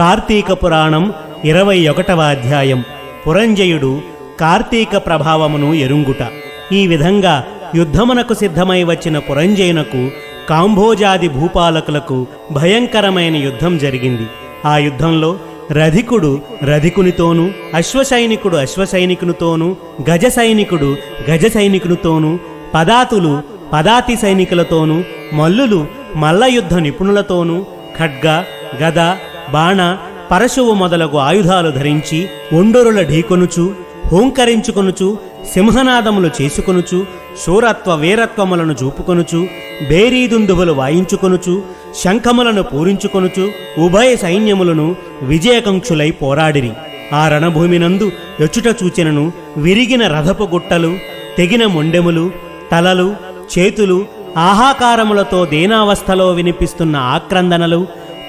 కార్తీక పురాణం ఇరవై ఒకటవ అధ్యాయం. పురంజయుడు కార్తీక ప్రభావమును ఎరుంగుట. ఈ విధంగా యుద్ధమునకు సిద్ధమై వచ్చిన పురంజయునకు కాంభోజాది భూపాలకులకు భయంకరమైన యుద్ధం జరిగింది. ఆ యుద్ధంలో రధికుడు రధికునితోనూ అశ్వసైనికుడు అశ్వసైనికునితోనూ గజ సైనికుడు గజ సైనికునితోనూ పదాతులు పదాతి సైనికులతోనూ మల్లులు మల్లయుద్ధ నిపుణులతోనూ ఖడ్గ గద బాణ పరశువు మొదలగు ఆయుధాలు ధరించి ఒండొరుల ఢీకొనుచు హూంకరించుకొనుచు సింహనాదములు చేసుకొనుచు శూరత్వ వీరత్వములను చూపుకొనుచు బేరీదుందువులు వాయించుకొనుచు శంఖములను పూరించుకొనుచు ఉభయ సైన్యములను విజయకంక్షులై పోరాడిరి. ఆ రణభూమినందు ఎచుట చూచినను విరిగిన రథపు గుట్టలు తెగిన మొండెములు తలలు చేతులు ఆహాకారములతో దేనావస్థలో వినిపిస్తున్న ఆక్రందనలు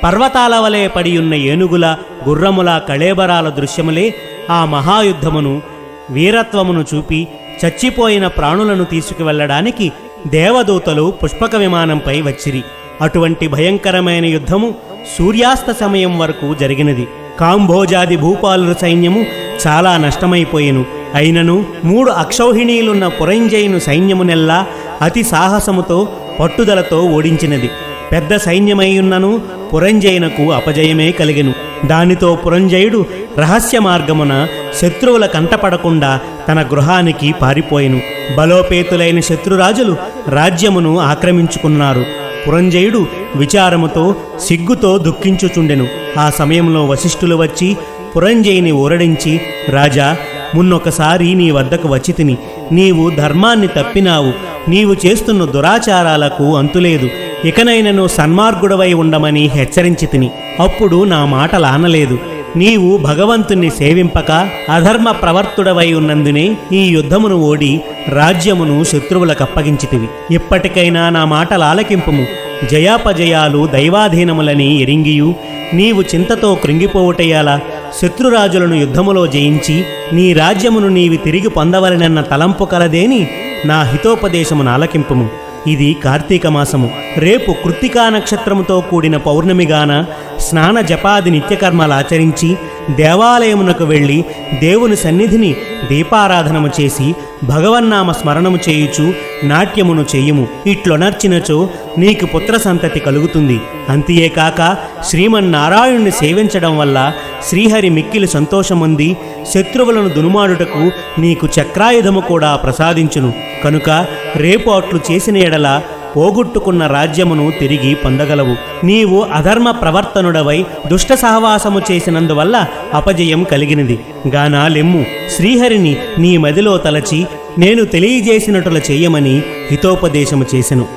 పర్వతాల వలె పడియున్న ఏనుగుల గుర్రముల కళేబరాల దృశ్యములే ఆ మహాయుద్ధమును వీరత్వమును చూపి చచ్చిపోయిన ప్రాణులను తీసుకువెళ్ళడానికి దేవదూతలు పుష్పక విమానంపై వచ్చిరి. అటువంటి భయంకరమైన యుద్ధము సూర్యాస్త సమయం వరకు జరిగినది. కాంభోజాది భూపాలుల సైన్యము చాలా నష్టమైపోయెను. అయినను మూడు అక్షౌహిణీలున్న పురంజయును సైన్యమునెల్లా అతి సాహసముతో పట్టుదలతో ఓడించినది. పెద్ద సైన్యమైయున్నను పురంజయునకు అపజయమే కలిగెను. దానితో పురంజయుడు రహస్య మార్గమున శత్రువుల కంటపడకుండా తన గృహానికి పారిపోయెను. బలోపేతులైన శత్రురాజులు రాజ్యమును ఆక్రమించుకున్నారు. పురంజయుడు విచారముతో సిగ్గుతో దుఃఖించుచుండెను. ఆ సమయంలో వశిష్ఠులు వచ్చి పురంజయుని ఊరడించి రాజా మున్నొకసారి నీ వద్దకు వచ్చి తిని. నీవు ధర్మాన్ని తప్పినావు. నీవు చేస్తున్న దురాచారాలకు అంతులేదు. ఇకనైనను సన్మార్గుడవై ఉండమని హెచ్చరించి తిని. అప్పుడు నా మాట లానలేదు నీవు భగవంతుణ్ణి సేవింపక అధర్మ ప్రవర్తుడవై ఉన్నందునే ఈ యుద్ధమును ఓడి రాజ్యమును శత్రువులకప్పగించితివి ఇప్పటికైనా నా మాటలాలకింపుము జయాపజయాలు దైవాధీనములని ఎరింగియు. నీవు చింతతో కృంగిపోవుటయాలా శత్రురాజులను యుద్ధములో జయించి నీ రాజ్యమును నీవి తిరిగి పొందవలనన్న తలంపు కలదేని నా హితోపదేశమును ఆలకింపుము. ఇది కార్తీక మాసము. రేపు కృత్తికా నక్షత్రముతో కూడిన పౌర్ణమిగాన స్నాన జపాది నిత్యకర్మలు ఆచరించి దేవాలయమునకు వెళ్ళి దేవుని సన్నిధిని దీపారాధనము చేసి భగవన్నామ స్మరణము చేయుచు నాట్యమును చేయుము. ఇట్లొనర్చినచో నీకు పుత్ర సంతతి కలుగుతుంది. అంతియేకాక శ్రీమన్నారాయణుని సేవించడం వల్ల శ్రీహరి మిక్కిలి సంతోషముంది. శత్రువులను దునుమాడుటకు నీకు చక్రాయుధము కూడా ప్రసాదించును. కనుక రేపు అట్లు చేసిన ఎడల పోగొట్టుకున్న రాజ్యమును తిరిగి పొందగలవు. నీవు అధర్మ ప్రవర్తనుడవై దుష్ట సహవాసము చేసినందువల్ల అపజయం కలిగినది. గానా లెమ్ము శ్రీహరిని నీ మదిలో తలచి నేను తెలియజేసినట్టుల చేయమని హితోపదేశము చేసెను.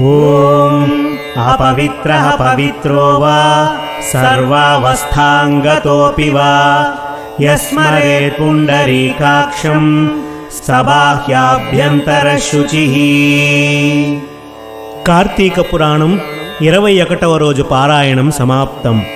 ఓం అపవిత్ర పవిత్రో వా సర్వావస్థాంగతోపి వా యస్మరే పుండరీకాక్షం సబాహ్యాభ్యంతరశుచి. కార్తీక పురాణం ఇరవై ఒకటవ రోజు పారాయణం సమాప్తం.